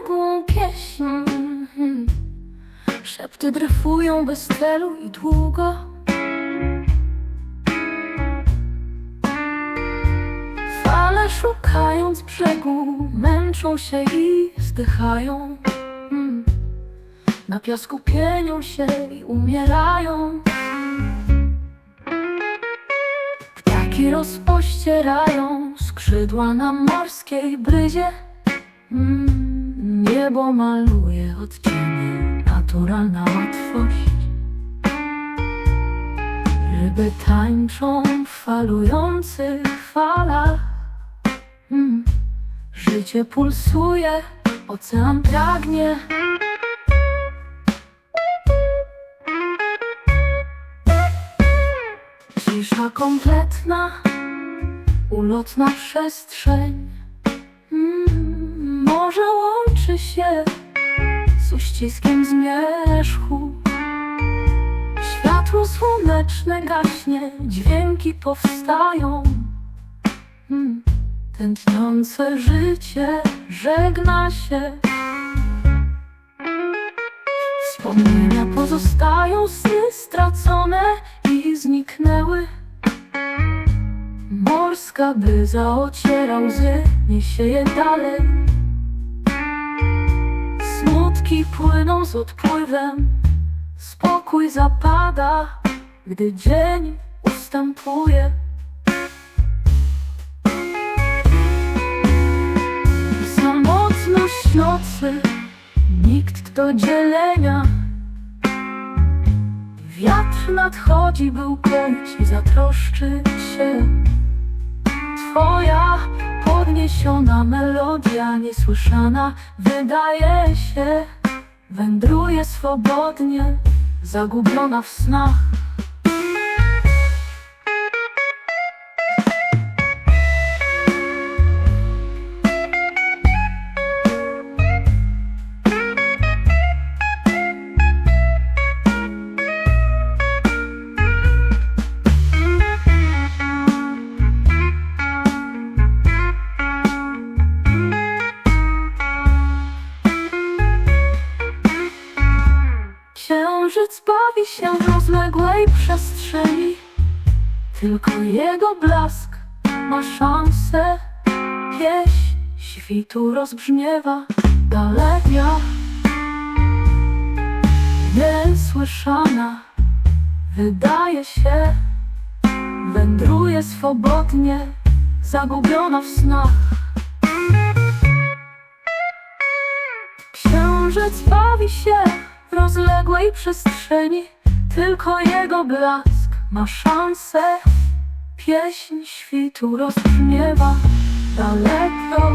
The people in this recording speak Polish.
odległą pieśń Szepty dryfują bez celu i długo. Fale szukając brzegu Męczą się i zdychają. Na piasku pienią się i umierają. Ptaki rozpościerają skrzydła na morskiej bryzie. Mm, Niebo maluje odcienie, naturalna łatwość. Ryby tańczą w falujących falach. Mm, Życie pulsuje, ocean pragnie. Cisza kompletna, ulotna przestrzeń łączy się z uściskiem zmierzchu. Światło słoneczne gaśnie, dźwięki powstają. Mm, Tętniące życie żegna się. Wspomnienia pozostają, sny stracone i zniknęły. Morska bryza ociera łzy, niesie je dalej Smutki płyną z odpływem. Spokój zapada, gdy dzień ustępuje. Samotność nocy, nikt do dzielenia. Wiatr nadchodzi, by ukoić i zatroszczyć się. Twoja podniesiona melodia niesłyszana wydaje się Wędruje swobodnie, zagubiona w snach Księżyc bawi się w rozległej przestrzeni. Tylko jego blask ma szansę. Pieśń świtu rozbrzmiewa dalekia Niesłyszana wydaje się Wędruje swobodnie, zagubiona w snach. Księżyc bawi się rozległej przestrzeni. Tylko jego blask ma szansę. Pieśń świtu rozbrzmiewa daleko